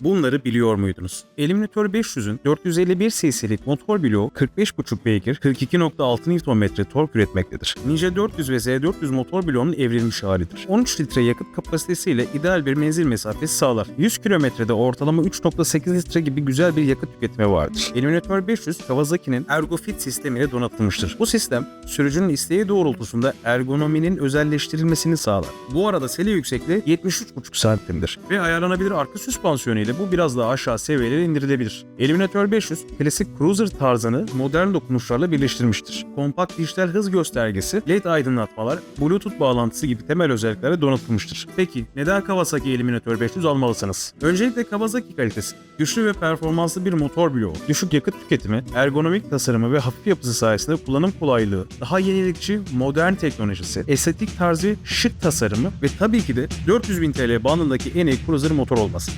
Bunları biliyor muydunuz? Eliminator 500'ün 451 cc'lik motor bloğu 45,5 beygir 42.6 Nm tork üretmektedir. Ninja 400 ve Z400 motor bloğunun evrilmiş halidir. 13 litre yakıt kapasitesiyle ideal bir menzil mesafesi sağlar. 100 kilometrede ortalama 3.8 litre gibi güzel bir yakıt tüketimi vardır. Eliminator 500 Kawasaki'nin ErgoFit sistemiyle donatılmıştır. Bu sistem sürücünün isteği doğrultusunda ergonominin özelleştirilmesini sağlar. Bu arada sele yüksekliği 73,5 santimdir ve ayarlanabilir arka süspansiyonu ile bu biraz daha aşağı seviyelere indirilebilir. Eliminator 500 klasik cruiser tarzını modern dokunuşlarla birleştirmiştir. Kompakt dijital hız göstergesi, led aydınlatmalar, bluetooth bağlantısı gibi temel özelliklere donatılmıştır. Peki neden Kawasaki Eliminator 500 almalısınız? Öncelikle Kawasaki kalitesi. Güçlü ve performanslı bir motor bloğu, düşük yakıt tüketimi, ergonomik tasarımı ve hafif yapısı sayesinde kullanım kolaylığı, daha yenilikçi, modern teknolojisi, estetik tarzı, şık tasarımı ve tabii ki de 400.000 TL bandındaki en iyi cruiser motor olması.